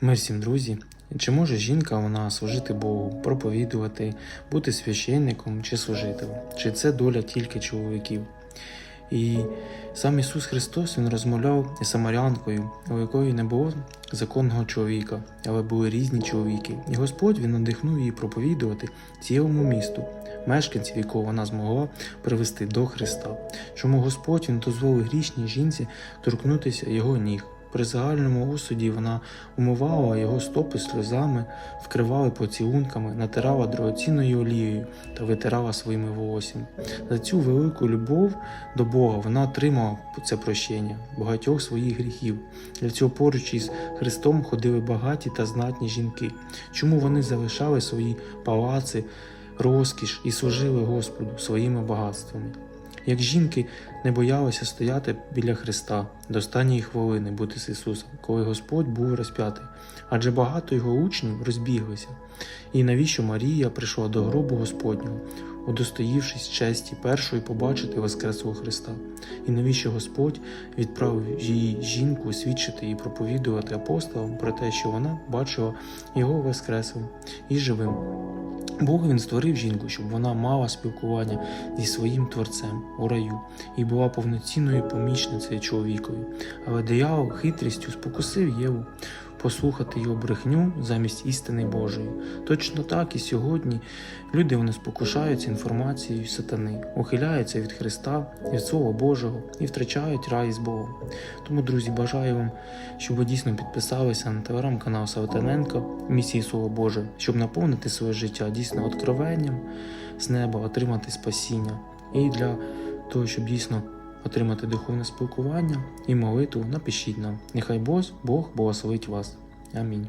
Мир всім, друзі. Чи може жінка вона служити Богу, проповідувати, бути священником чи служителем? Чи це доля тільки чоловіків? І сам Ісус Христос Він розмовляв із самарянкою, у якої не було законного чоловіка, але були різні чоловіки. І Господь Він надихнув її проповідувати цілому місту, мешканців, якого вона змогла привести до Христа. Чому Господь Він дозволив грішній жінці торкнутися його ніг. При загальному осуді вона умивала його стопи сльозами, вкривала поцілунками, натирала дорогоцінною олією та витирала своїми волоссями. За цю велику любов до Бога вона отримала це прощення багатьох своїх гріхів. Для цього поруч із Христом ходили багаті та знатні жінки. Чому вони залишали свої палаци, розкіш і служили Господу своїми багатствами? Як жінки не боялися стояти біля Христа до останньої хвилини бути з Ісусом, коли Господь був розп'ятий, адже багато його учнів розбіглися. І навіщо Марія прийшла до гробу Господнього, удостоївшись честі першої побачити Воскреслого Христа? І навіщо Господь відправив її жінку свідчити і проповідувати апостолам про те, що вона бачила його Воскреслим і живим? Бог він створив жінку, щоб вона мала спілкування зі своїм творцем у раю і була повноцінною помічницею чоловікові. Але диявол хитрістю спокусив Єву послухати його брехню замість істини Божої. Точно так і сьогодні люди вони спокушаються інформацією сатани, ухиляються від Христа, від Слова Божого і втрачають рай з Богом. Тому, друзі, бажаю вам, щоб ви дійсно підписалися на телеграм-канал Савитаненко місії Слово Боже, щоб наповнити своє життя дійсно откровенням з неба, отримати спасіння. І для того, щоб дійсно отримати духовне спілкування і молитву, напишіть нам. Нехай Бог, Бог благословить вас. Амінь.